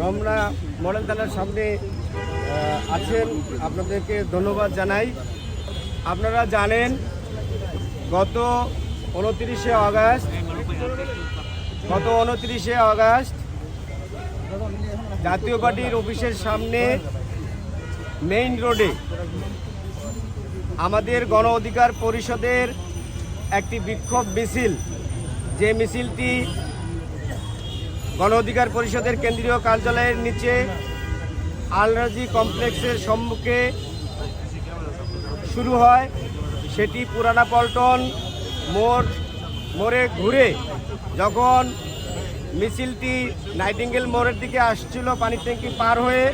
Ramna model থানার সামনে আছেন। আপনাদেরকে ধন্যবাদ জানাই। আপনারা জানেন, গত উনত্রিশে আগস্ট, গত উনত্রিশে আগস্ট জাতীয় পার্টির অফিসের সামনে মেইন রোডে আমাদের গণ অধিকার পরিষদের একটি বিক্ষোভ মিছিল, যে মিছিলটি গণ অধিকার পরিষদের কেন্দ্রীয় কার্যালয়ের নিচে আলরাজি কমপ্লেক্সের সম্মুখে শুরু হয়। সেটি পুরানা পল্টন মোড়, মোড়ে ঘুরে যখন মিছিলটি নাইটিঙ্গেল মোড়ের দিকে আসছিল পানির ট্যাঙ্কি পার হয়ে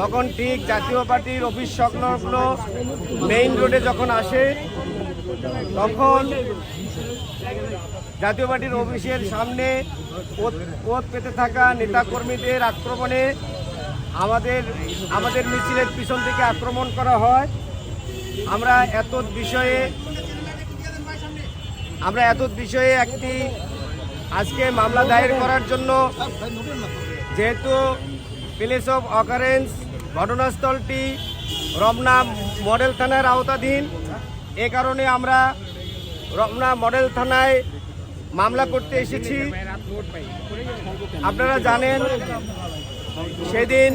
তখন ঠিক জাতীয় পার্টির অফিস সংলগ্ন মেইন রোডে যখন আসে, তখন জাতীয় পার্টির অফিসের সামনে পথ- পেতে থাকা নেতাকর্মীদের আক্রমণে আমাদের আমাদের মিছিলের পিছন থেকে আক্রমণ করা হয়। আমরা এত বিষয়ে, আমরা এত বিষয়ে একটি আজকে মামলা দায়ের করার জন্য যেহেতু প্লেস অফ অকারেন্স ঘটনাস্থলটি রমনা মডেল থানার আওতাধীন, এ কারণে আমরা রমনা মডেল থানায় মামলা করতে এসেছি। আপনারা জানেন, সেদিন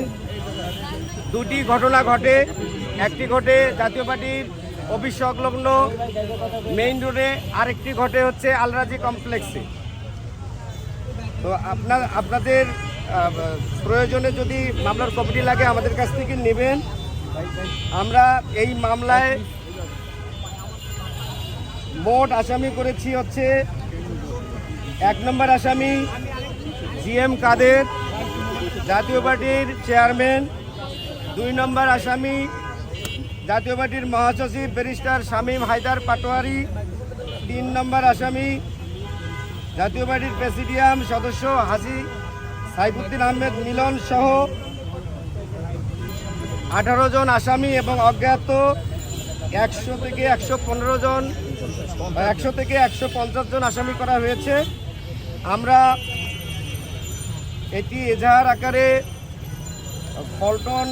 দুটি ঘটনা ঘটে। একটি ঘটে জাতীয় পার্টির অফিস সংলগ্ন মেইন রোডে, আরেকটি ঘটে হচ্ছে আলরাজি কমপ্লেক্সে। তো আপনার, আপনাদের প্রয়োজনে যদি মামলার কপিটি লাগে আমাদের কাছ থেকে নেবেন। আমরা এই মামলায় মোট আসামি করেছি হচ্ছে এক নম্বর আসামি জি এম কাদের, জাতীয় পার্টির চেয়ারম্যান। দুই নম্বর আসামি জাতীয় পার্টির মহাসচিব ব্যারিস্টার শামীম হায়দার পাটোয়ারি। তিন নম্বর আসামি জাতীয় পার্টির প্রেসিডিয়াম সদস্য হাজি সাইফুদ্দিন আহমেদ মিলন সহ আঠারো জন আসামি এবং অজ্ঞাত একশো থেকে একশো পনেরো জন একশো থেকে একশো পঞ্চাশ জন আসামি করা হয়েছে। আমরা এটি এজাহার আকারে পল্টন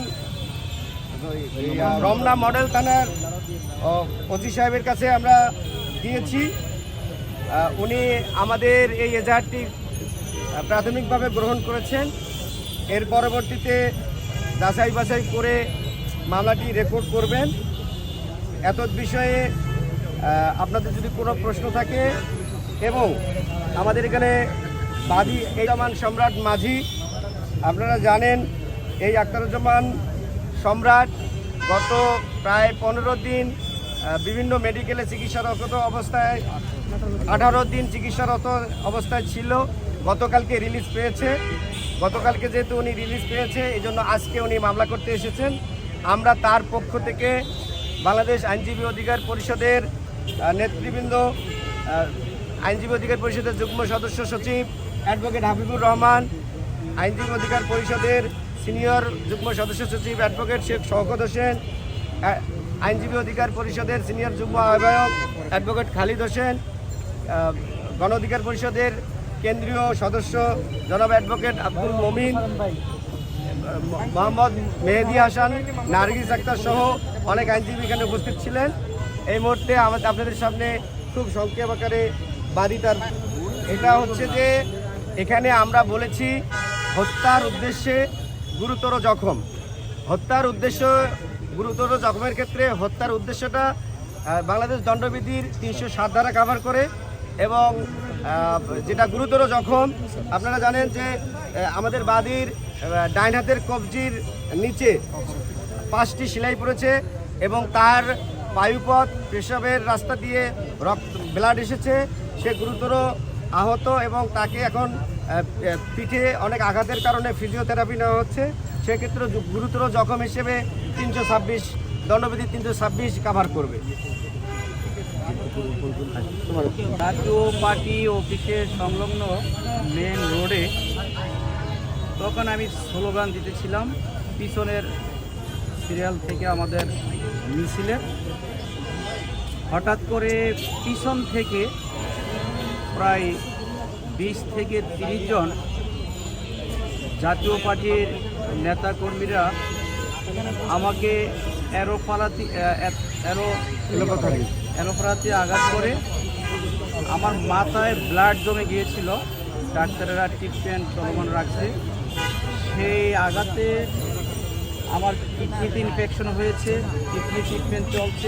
রমনা মডেল থানার ওসি সাহেবের কাছে আমরা দিয়েছি। উনি আমাদের এই এজাহারটি প্রাথমিকভাবে গ্রহণ করেছেন। এর পরবর্তীতে যাচাই বাছাই করে মামলাটি রেকর্ড করবেন। এত বিষয়ে আপনাদের যদি কোনো প্রশ্ন থাকে এবং আমাদের এখানে বাদী এই জামান সম্রাট মাঝি, আপনারা জানেন, এই আখতারুজ্জামান সম্রাট গত প্রায় পনেরো দিন বিভিন্ন মেডিকেলে চিকিৎসারত অবস্থায়, আঠারো দিন চিকিৎসারত অবস্থায় ছিল, গতকালকে রিলিজ পেয়েছে। গতকালকে যেহেতু উনি রিলিজ পেয়েছে এই জন্য আজকে উনি মামলা করতে এসেছেন। আমরা তার পক্ষ থেকে বাংলাদেশ আইনজীবী অধিকার পরিষদের নেতৃবৃন্দ আইনজীবী অধিকার পরিষদের যুগ্ম সদস্য সচিব অ্যাডভোকেট হাবিবুর রহমান, আইনজীবী অধিকার পরিষদের সিনিয়র যুগ্ম সদস্য সচিব অ্যাডভোকেট শেখ শওকত হোসেন আইনজীবী অধিকার পরিষদের সিনিয়র যুগ্ম আহ্বায়ক অ্যাডভোকেট খালিদ হোসেন গণ অধিকার পরিষদের কেন্দ্রীয় সদস্য জনাব অ্যাডভোকেট আব্দুল মমিন, মোহাম্মদ মেহেদি হাসান, নার্গিস আক্তার সহ অনেক আইনজীবী এখানে উপস্থিত ছিলেন। এই মুহূর্তে আমাদের আপনাদের সামনে খুব সংক্ষেপ আকারে বাদী তার এটা হচ্ছে যে এখানে আমরা বলেছি হত্যার উদ্দেশ্যে গুরুতর জখম। হত্যার উদ্দেশ্য গুরুতর জখমের ক্ষেত্রে হত্যার উদ্দেশ্যটা বাংলাদেশ দণ্ডবিধির তিনশো সাত ধারা কাভার করে এবং যেটা গুরুতর জখম, আপনারা জানেন যে আমাদের বাদির ডাইন হাতের কবজির নিচে পাঁচটি সেলাই পড়েছে এবং তার বায়ুপথ পেশাবের রাস্তা দিয়ে রক্ত, ব্লাড এসেছে। সে গুরুতর আহত এবং তাকে এখন পিঠে অনেক আঘাতের কারণে ফিজিওথেরাপি নেওয়া হচ্ছে। সেক্ষেত্রে গুরুতর জখম হিসেবে তিনশো ছাব্বিশ, দণ্ডবিধি তিনশো ছাব্বিশ কাভার করবে। জাতীয় পার্টি অফিসের সংলগ্ন মেন রোডে তখন আমি স্লোগান দিতেছিলাম, পিছনের সিরিয়াল থেকে আমাদের মিছিলে। হঠাৎ করে পিছন থেকে প্রায় বিশ থেকে তিরিশ জন জাতীয় পার্টির নেতাকর্মীরা আমাকে অ্যারোফালাতি অ্যারো অ্যারোফালাতে আঘাত করে। আমার মাথায় ব্লাড জমে গিয়েছিল। ডাক্তারেরা ট্রিটমেন্ট চলমান রাখছে। সেই আঘাতে আমার কিডনিতে ইনফেকশন হয়েছে। কিডনি ট্রিটমেন্ট চলছে।